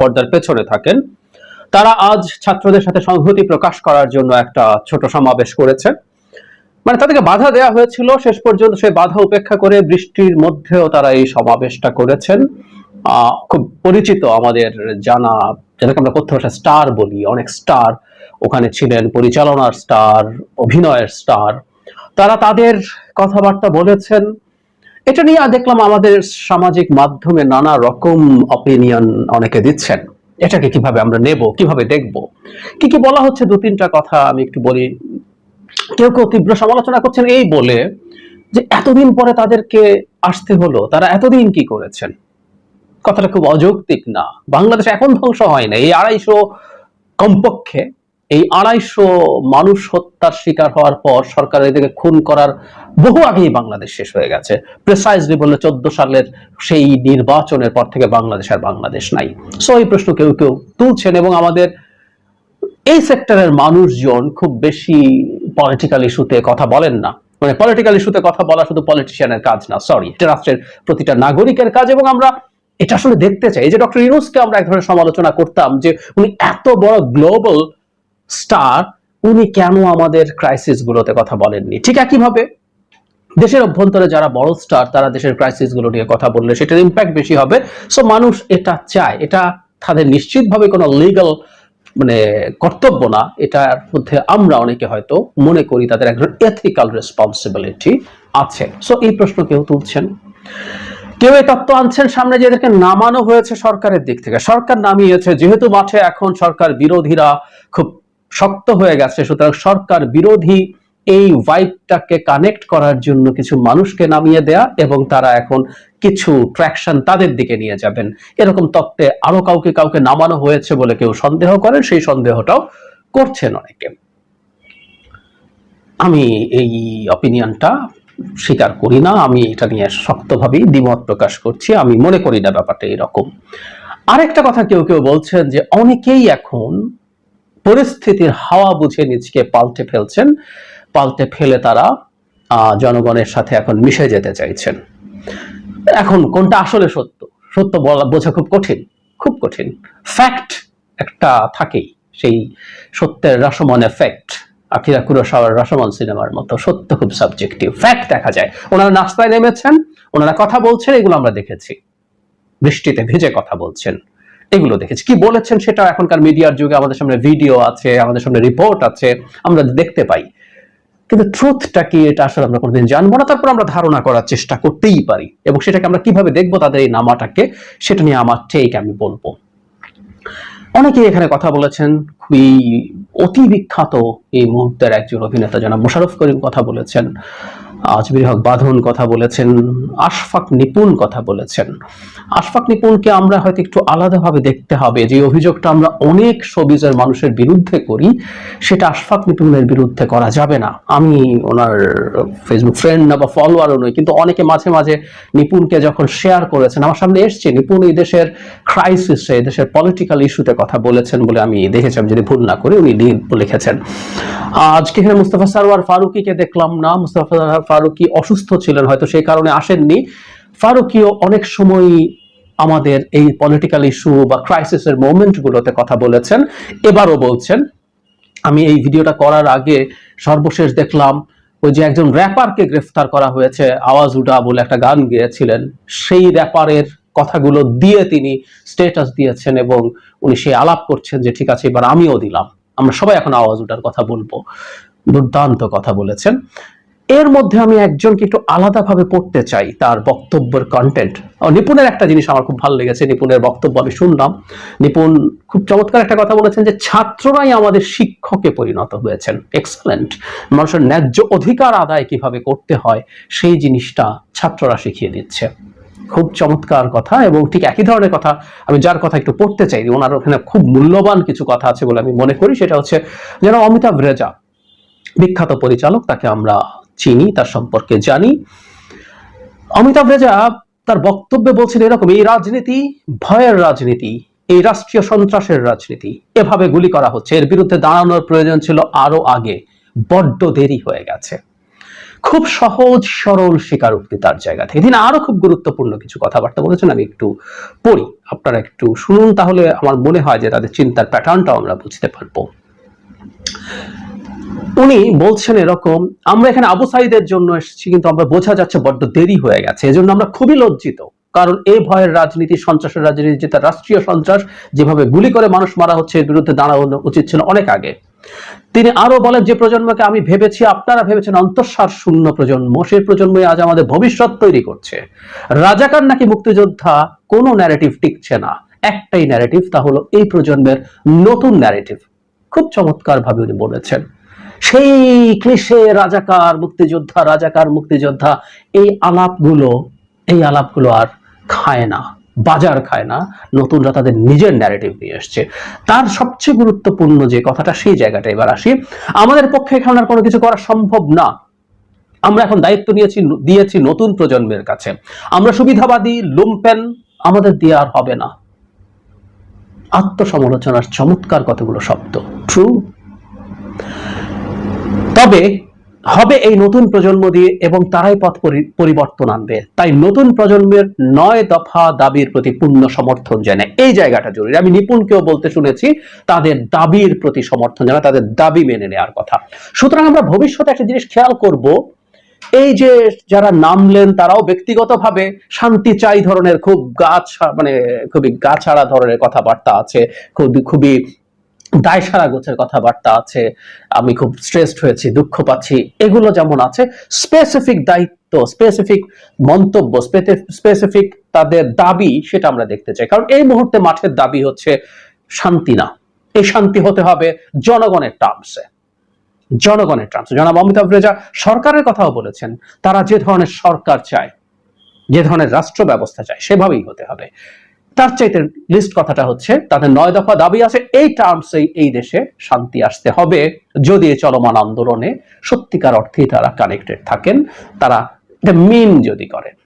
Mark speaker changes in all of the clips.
Speaker 1: পর্দার পেছনে থাকেন। তারা আজ ছাত্রদের সাথে সংহতি প্রকাশ করার জন্য একটা ছোট সমাবেশ করেছে। মানে তাদেরকে বাধা দেওয়া হয়েছিল, শেষ পর্যন্ত সেই বাধা উপেক্ষা করে বৃষ্টির মধ্যেও তারা এই সমাবেশটা করেছেন। খুব পরিচিত আমাদের জানা যাদেরকে আমরা কথ্য ভাষায় স্টার বলি, অনেক স্টার। ওখানে ছিলেন পরিচালনার স্টার, অভিনয়ের স্টার। তারা তাদের কথাবার্তা বলেছেন। এটা নিয়ে দেখলাম আমাদের সামাজিক মাধ্যমে নানা রকম অপিনিয়ন অনেকে দিচ্ছেন। এটাকে কীভাবে আমরা নেব, কীভাবে দেখব? কি কি বলা হচ্ছে? দু তিনটা কথা আমি একটু বলি। কেউ কেউ তীব্র সমালোচনা করছেন এই বলে যে এতদিন পরে তাদেরকে আসতে হলো, তারা এতদিন কি করেছেন? কথাটা খুব অযৌক্তিক না। বাংলাদেশ এখন ধ্বংস হয় না এই আড়াইশো কমপক্ষে এই আড়াইশো মানুষ হত্যার শিকার হওয়ার পর সরকার এদিকে খুন করার বহু আগেই বাংলাদেশ শেষ হয়ে গেছে। প্রেসাইজলি বললে চোদ্দ সালের সেই নির্বাচনের পর থেকে বাংলাদেশ আর বাংলাদেশ নাই। সো এই প্রশ্ন কেউ কেউ তুলছেন এবং আমাদের এই সেক্টরের মানুষজন খুব বেশি পলিটিক্যাল ইস্যুতে কথা বলেন না। মানে পলিটিক্যাল ইস্যুতে কথা বলা শুধু পলিটিশিয়ানের কাজ না সরি এটা রাষ্ট্রের প্রতিটা নাগরিকের কাজ এবং আমরা এটা আসলে দেখতে চাই। যে ডক্টর ইউনুসকে আমরা এক ধরনের সমালোচনা করতাম যে উনি এত বড় গ্লোবাল স্টার, উনি কেন আমাদের ক্রাইসিস গুলোতে কথা বলেননি? ঠিক একইভাবে দেশের অভ্যন্তরে যারা বড় স্টার, তারা দেশের ক্রাইসিসগুলো নিয়ে কথা বললে সেটার ইম্প্যাক্ট বেশি হবে। সো মানুষ এটা চায়। এটা তাদের নিশ্চিতভাবে কোনো লিগাল মানে কর্তব্য না। এটার মধ্যে আমরা অনেকে হয়তো মনে করি তাদের একজন এথিক্যাল রেসপন্সিবিলিটি আছে। সো এই প্রশ্ন কেউ তুলছেন? কেউ এই তত্ত্ব আনছেন সামনে যে এদেরকে নামানো হয়েছে সরকারের দিক থেকে? সরকার নামিয়েছে। যেহেতু মাঠে এখন সরকার বিরোধীরা খুব শক্ত হয়ে গেছে। সুতরাং সরকার বিরোধী এই ভাইবটাকে কানেক্ট করার জন্য কিছু মানুষকে নামিয়ে দেয়া এবং তারা এখন কিছু ট্র্যাকশন তাদের দিকে নিয়ে যাবেন। এরকম তত্ত্বে আরও কাউকে কাউকে নামানো হয়েছে বলে কেউ সন্দেহ করেন, সেই সন্দেহটাও করছেন অনেকে। আমি এই অপিনিয়নটা স্বীকার করি না, আমি এটা নিয়ে শক্তভাবেই দ্বিমত প্রকাশ করছি, আমি মনে করি না ব্যাপারটা এরকম। আরেকটা কথা কেউ কেউ বলছেন যে অনেকেই এখন পরিস্থিতির হাওয়া বুঝে নিজকে পাল্টে ফেলছেন। পাল্টে ফেলে তারা জনগণের সাথে এখন মিশে যেতে চাইছেন। এখন কোনটা আসলে সত্য? সত্য বলা, বোঝা খুব কঠিন খুব কঠিন। ফ্যাক্ট একটা থাকেই, সেই সত্যের রসমন এফেক্ট আকিরা কুরোসাওয়ার রসমন সিনেমার মতো, সত্য খুব সাবজেক্টিভ ফ্যাক্ট দেখা যায়। ওনারা নাস্তায় নেমেছেন, ওনারা কথা বলছেন, এগুলো আমরা দেখেছি। বৃষ্টিতে ভিজে কথা বলছেন। এগুলো দেখেছি। কি বলেছেন সেটা এখনকার মিডিয়ার যুগে? আমাদের সামনে ভিডিও আছে, আমাদের সামনে রিপোর্ট আছে, আমরা দেখতে পাই। কিন্তু ট্রুথটা কি, এটা আসলে আমরা কোনোদিন জানব না। তারপর আমরা ধারণা করার চেষ্টা করতেই পারি। এবং সেটাকে আমরা কীভাবে দেখব, তাদের এই নামাটাকে, সেটা নিয়ে আমার ঠিক আমি বলব। অনেকে এখানে কথা বলেছেন, খুবই অতি বিখ্যাত এই মুহূর্তের একজন অভিনেতা, জনাব মোশাররফ করিম কথা বলেছেন। আজমির হক বাঁধন কথা বলেছেন, আশফাক নিপুণ কথা বলেছেন। আশফাক নিপুণকে আমরা হয়তো একটু আলাদাভাবে দেখতে হবে যে অভিযোগটা আমরা অনেক সবিজের মানুষের বিরুদ্ধে করি, সেটা আশফাক নিপুণের বিরুদ্ধে করা যাবে না। আমি ওনার ফেসবুক ফ্রেন্ড না বা ফলোয়ারও নই, কিন্তু অনেকে মাঝে মাঝে নিপুণকে যখন শেয়ার করেছেন, আমার সামনে এসছে, নিপুণ এই দেশের ক্রাইসিসে এই দেশের পলিটিক্যাল ইস্যুতে কথা বলেছেন বলে আমি দেখেছিলাম যদি ভুল না করি, উনি লিখ লিখেছেন। আজকে এখানে মুস্তাফা সারোয়ার ফারুকিকে দেখলাম না, মুস্তাফা ফারুকি অসুস্থ ছিলেন, হয়তো সেই কারণে আসেননি। ফারুকিও অনেক সময় আমাদের এই পলিটিক্যাল ইস্যু বা ক্রাইসিসের মোমেন্টগুলোতে কথা বলেছেন। এবারও বলছেন, আমি এই ভিডিওটা করার আগে সর্বশেষ দেখলাম ওই যে একজন র্যাপারকে গ্রেফতার করা হয়েছে, আওয়াজ উডা বলে একটা গান গেয়েছিলেন। সেই র্যাপারের কথাগুলো দিয়ে তিনি স্টেটাস দিয়েছেন এবং উনি সেই আলাপ করছেন যে, ঠিক আছে, এবার আমিও দিলাম। আমরা সবাই এখন আওয়াজ উঠার কথা বলব। দুর্দান্ত কথা বলেছেন। এর মধ্যে আমি একজনকে একটু আলাদাভাবে পড়তে চাই, তার বক্তব্যের কন্টেন্ট নিপুণের একটা জিনিস আমার খুব ভালো লেগেছে, নিপুণের বক্তব্য আমি শুনলাম। নিপুণ খুব চমৎকার একটা কথা বলেছেন যে, ছাত্ররাই আমাদের শিক্ষকে পরিণত হয়েছেন। এক্সেলেন্ট মানুষের ন্যায্য অধিকার আদায় কীভাবে করতে হয়, সেই জিনিসটা ছাত্ররা শিখিয়ে দিচ্ছে। খুব চমৎকার কথা এবং ঠিক একই ধরনের কথা আমি যার কথা একটু পড়তে চাই, ওনার ওখানে খুব মূল্যবান কিছু কথা আছে বলে আমি মনে করি, সেটা হচ্ছে যেন অমিতাভ রেজা, বিখ্যাত পরিচালক, তাকে আমরা চিনি, তার সম্পর্কে জানি। অমিতাভ রেজা তার বক্তব্যে বলছেন এরকম, এই রাজনীতি ভয়ের রাজনীতি, এই রাষ্ট্রীয় সন্ত্রাসের রাজনীতি। এভাবে গুলি করা হচ্ছে। এর বিরুদ্ধে দাঁড়ানোর প্রয়োজন ছিল আরও আগে। বড্ড দেরি হয়ে গেছে। খুব সহজ, সরল স্বীকারোক্তি তার জায়গা থেকে। তিনি আরও খুব গুরুত্বপূর্ণ কিছু কথাবার্তা বলেছেন, আমি একটু পড়ি। আপনারা একটু শুনুন, তাহলে আমার মনে হয় যে তাদের চিন্তার প্যাটার্নটাও আমরা বুঝতে পারব। উনি বলছেন এরকম, আমরা এখানে আবু সাইদের জন্য এসেছি, কিন্তু আমরা বোঝা যাচ্ছে বড্ড দেরি হয়ে গেছে। এজন্য আমরা খুবই লজ্জিত, কারণ এই ভয়ের রাজনীতি, সন্ত্রাসের রাজনীতি যেটা রাষ্ট্রীয় সন্ত্রাস, যেভাবে গুলি করে মানুষ মারা হচ্ছে, এর বিরুদ্ধে দাঁড়ানো উচিত ছিল অনেক আগে। তিনি আরও বলেন, যে প্রজন্মকে আমি ভেবেছি, আপনারা ভেবেছেন অন্তঃসার শূন্য প্রজন্ম, সেই প্রজন্মই আজ আমাদের ভবিষ্যৎ তৈরি করছে। রাজাকার নাকি মুক্তিযোদ্ধা, কোনো ন্যারেটিভ টিকছে না। একটাই ন্যারেটিভ তা হলো এই প্রজন্মের নতুন ন্যারেটিভ খুব চমৎকার ভাবে উনি বলেছেন। সেই ক্লিশে রাজাকার, মুক্তিযোদ্ধা রাজাকার, মুক্তিযোদ্ধা, এই আলাপগুলো এই আলাপগুলো আর খায় না, বাজার খায় না, নতুনরা তাদের নিজের ন্যারেটিভ নিয়ে এসছে। তার সবচেয়ে গুরুত্বপূর্ণ যে কথাটা, সেই জায়গাটা এবার আসি। আমাদের পক্ষে এখানে আর কোনো কিছু করা সম্ভব না। আমরা এখন দায়িত্ব নিয়েছি, দিয়েছি নতুন প্রজন্মের কাছে। আমরা সুবিধাবাদী, লুম্পেন, আমাদের দিয়ে আর হবে না। আত্মসমালোচনার চমৎকার কতগুলো শব্দ। ট্রু তবে হবে এই নতুন প্রজন্ম দিয়ে এবং তারাই পথ পরি- পরিবর্তন আনবে। তাই নতুন প্রজন্মের নয় দফা দাবির প্রতি পূর্ণ সমর্থন জানায় এই জায়গাটা জরুরি। আমি নিপুণকেও বলতে শুনেছি, তাদের দাবির প্রতি সমর্থন জানা তাদের দাবি মেনে নেওয়ার কথা। সুতরাং আমরা ভবিষ্যতে একটা জিনিস খেয়াল করব, এই যে যারা নামলেন তারাও ব্যক্তিগতভাবে শান্তি চাই ধরনের খুব গাছ মানে খুবই গাছাড়া ধরনের কথাবার্তা আছে খুবই খুবই দায় সারা গোছের কথাবার্তা আছে, আমি খুব স্ট্রেসড হয়েছি, দুঃখ পাচ্ছি, এগুলো যেমন আছে স্পেসিফিক দায়িত্ব স্পেসিফিক মন্তব্য স্পেসিফিক তাদের দাবি সেটা আমরা দেখতে চাই। কারণ এই মুহূর্তে মাঠের দাবি হচ্ছে শান্তি না। এই শান্তি হতে হবে জনগণের টার্মসে জনগণের টার্মসে জনাব অমিতাভ রেজা সরকারের কথাও বলেছেন, তারা যে ধরনের সরকার চায়, যে ধরনের রাষ্ট্র ব্যবস্থা চায়, সেভাবেই হতে হবে। তার চাইতে লিস্ট কথাটা হচ্ছে, তাদের নয় দফা দাবি আছে, এই টার্মসেই এই দেশে শান্তি আসতে হবে। যদি এই চলমান আন্দোলনে সত্যিকার অর্থে তারা কানেক্টেড থাকেন, তারা মিন যদি করেন।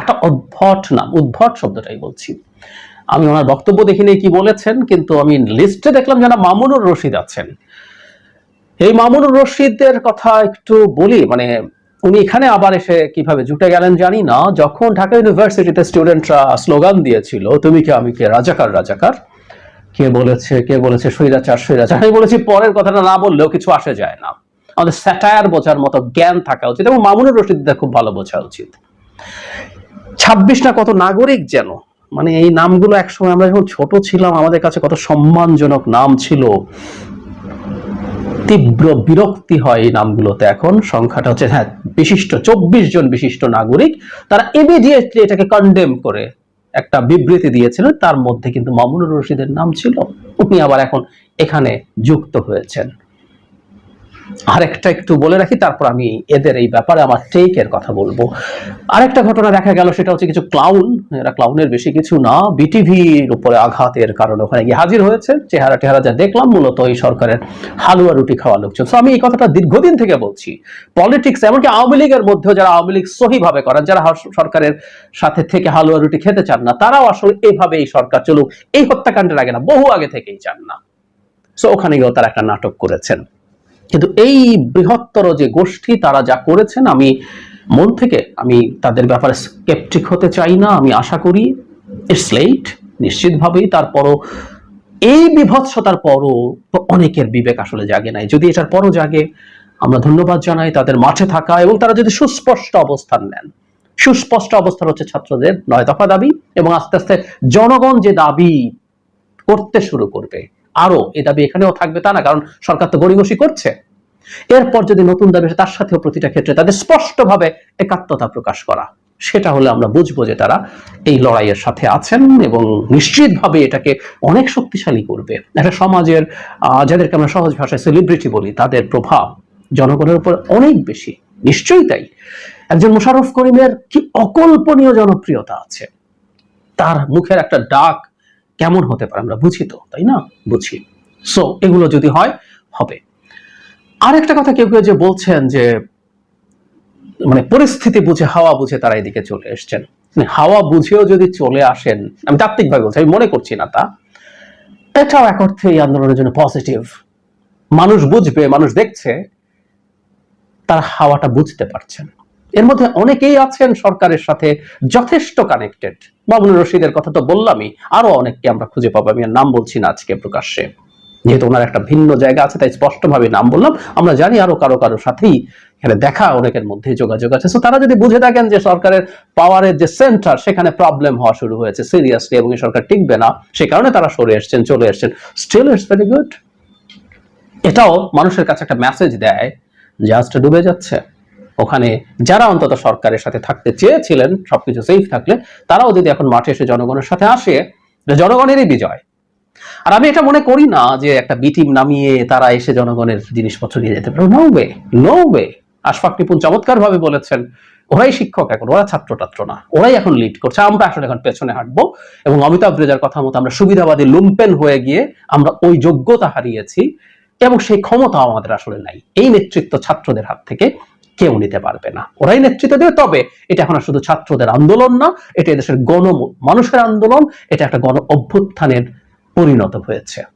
Speaker 1: একটা উদ্ভট নাম, উদ্ভট শব্দটাই বলছি। আমি ওনার বক্তব্য দেখিনি কি বলেছেন, কিন্তু আমি লিস্টে দেখলাম যারা মামুনুর রশিদ আছেন। এই মামুনুর রশিদের কথা একটু বলি মানে উনি এখানে আবার এসে কীভাবে জুটে গেলেন জানি না। যখন ঢাকা ইউনিভার্সিটিতে স্টুডেন্টরা স্লোগান দিয়েছিল, তুমি কে, আমি কে, রাজাকার রাজাকার। কে বলেছে কে বলেছে, স্বৈরাচার স্বৈরাচার। আমি বলেছি, পরের কথাটা না বললেও কিছু আসে যায় না। আমাদের স্যাটায়ার বোঝার মতো জ্ঞান থাকা উচিত এবং মামুনুর রশিদদের খুব ভালো বোঝা উচিত। ছাব্বিশ না কত নাগরিক যেন মানে এই নামগুলো একসময় আমরা যখন ছোট ছিলাম, আমাদের কাছে কত সম্মানজনক নাম ছিল। তীব্র বিরক্তি হয় এই নামগুলোতে এখন। সংখ্যাটা হচ্ছে হ্যাঁ বিশিষ্ট, চব্বিশ জন বিশিষ্ট নাগরিক। তারা ইমিডিয়েটলি এটাকে কন্ডেম করে একটা বিবৃতি দিয়েছিলেন তার মধ্যে কিন্তু মামুনুর রশিদের নাম ছিল। উনি আবার এখন এখানে যুক্ত হয়েছেন। আরেকটা একটু বলে রাখি, তারপর আমি এদের এই ব্যাপারে আমার টেকের কথা বলব। আরেকটা ঘটনা দেখা গেল, সেটা হচ্ছে কিছু ক্লাউন এরা ক্লাউনের বেশি কিছু না বিটিভির উপরে আঘাতের কারণে ওখানে গিয়ে হাজির হয়েছে। চেহারা টেহারা যা দেখলাম, মূলত এই সরকারের হালুয়া রুটি খাওয়া লোকজন। তো আমি এই কথাটা দীর্ঘদিন থেকে বলছি। পলিটিক্স এমনকি আওয়ামী লীগের মধ্যেও যারা আওয়ামী লীগ সহিভাবে করেন, যারা সরকারের সাথে থেকে হালুয়া রুটি খেতে চান না, তারাও আসলে এইভাবে এই সরকার চলুক। এই হত্যাকাণ্ডের আগে না, বহু আগে থেকেই চান না। সো ওখানে গিয়েও তারা একটা নাটক করেছেন। কিন্তু এই বৃহত্তর যে গোষ্ঠী, তারা যা করেছেন, আমি মন থেকে, আমি তাদের ব্যাপারে স্কেপটিক হতে চাই না। আমি আশা করি ইটস লেট নিশ্চিতভাবেই তারপরও এই বিভৎসতার পরও অনেকের বিবেক আসলে জাগে নাই। যদি এটার পরও জাগে, আমরা ধন্যবাদ জানাই তাদের মাঠে থাকা এবং তারা যদি সুস্পষ্ট অবস্থান নেন। সুস্পষ্ট অবস্থান হচ্ছে ছাত্রদের নয় দফা দাবি এবং আস্তে আস্তে জনগণ যে দাবি করতে শুরু করবে আরও এ দাবি এখানেও থাকবে তা না, কারণ সরকার তো গড়িমসি করছে। এরপর যদি নতুন দাবি তার সাথেও প্রতিটা ক্ষেত্রে তাদের স্পষ্টভাবে একাত্মতা প্রকাশ করা। সেটা হলে আমরা বুঝব যে তারা এই লড়াইয়ের সাথে আছেন এবং নিশ্চিতভাবে এটাকে অনেক শক্তিশালী করবে। একটা সমাজের যাদেরকে আমরা সহজ ভাষায় সেলিব্রিটি বলি, তাদের প্রভাব জনগণের উপর অনেক বেশি। নিশ্চয়ই তাই। একজন মোশাররফ করিমের কি অকল্পনীয় জনপ্রিয়তা আছে? তার মুখের একটা ডাক কেমন হতে পারে? আমরা বুঝি তো, তাই না? বুঝি। সো এগুলো যদি হয়, হবে। আরেকটা কথা কেউ কেউ যে বলছেন যে মানে পরিস্থিতি বুঝে, হাওয়া বুঝে তারা এদিকে চলে এসছেন। মানে হাওয়া বুঝেও যদি চলে আসেন, আমি তাত্ত্বিকভাবে বলছি, আমি মনে করছি না তা। এটাও এক অর্থে এই আন্দোলনের জন্য পজিটিভ মানুষ বুঝবে, মানুষ দেখছে, তার হাওয়াটা বুঝতে পারছেন। এর মধ্যে অনেকেই আছেন সরকারের সাথে যথেষ্ট কানেক্টেড মামুনুর রশিদের কথা তো বললামই, আরও অনেককে আমরা খুঁজে পাবো। আমি নাম বলছি না আজকে প্রকাশ্যে। যেহেতু ওনার একটা ভিন্ন জায়গা আছে, তাই স্পষ্টভাবে নাম বললাম। আমরা জানি আরও কারও কারও সাথেই এখানে দেখা, অনেকের মধ্যে যোগাযোগ আছে। তো তারা যদি বুঝে থাকেন যে সরকারের পাওয়ারের যে সেন্টার সেখানে প্রবলেম হওয়া শুরু হয়েছে সিরিয়াসলি এবং এই সরকার টিকবে না, সে কারণে তারা সরে এসছেন, চলে এসছেন। স্টিল ইটস ভেরি গুড এটাও মানুষের কাছে একটা মেসেজ দেয় জাহাজটা ডুবে যাচ্ছে। ওখানে যারা অন্তত সরকারের সাথে থাকতে চেয়েছিলেন, সবকিছু সেফ থাকলে, তারাও যদি এখন মাঠে এসে জনগণের সাথে আসে জনগণেরই বিজয়। আর আমি এটা মনে করি না যে একটা বি টিম নামিয়ে তারা এসে জনগণের জিনিসপত্র নিয়ে যেতে পারে। No way no way Ashfaq টিপুন চমৎকার ভাবে বলেছেন, ওরাই শিক্ষক এখন, ওরা ছাত্র টাত্র না, ওরাই এখন লিড করছে। আমরা আসলে এখন পেছনে হাঁটবো এবং অমিতাভ রেজার কথা মতো আমরা সুবিধাবাদী লুম্পেন হয়ে গিয়ে আমরা ওই যোগ্যতা হারিয়েছি এবং সেই ক্ষমতা আমাদের আসলে নাই। এই নেতৃত্ব ছাত্রদের হাত থেকে কেউ নিতে পারবে না। ওরাই নেতৃত্ব দেবে, তবে এটা এখন শুধু ছাত্রদের আন্দোলন না, এটা এদেশের গণ মানুষের আন্দোলন, এটা একটা গণ অভ্যুত্থানের পরিণত হয়েছে।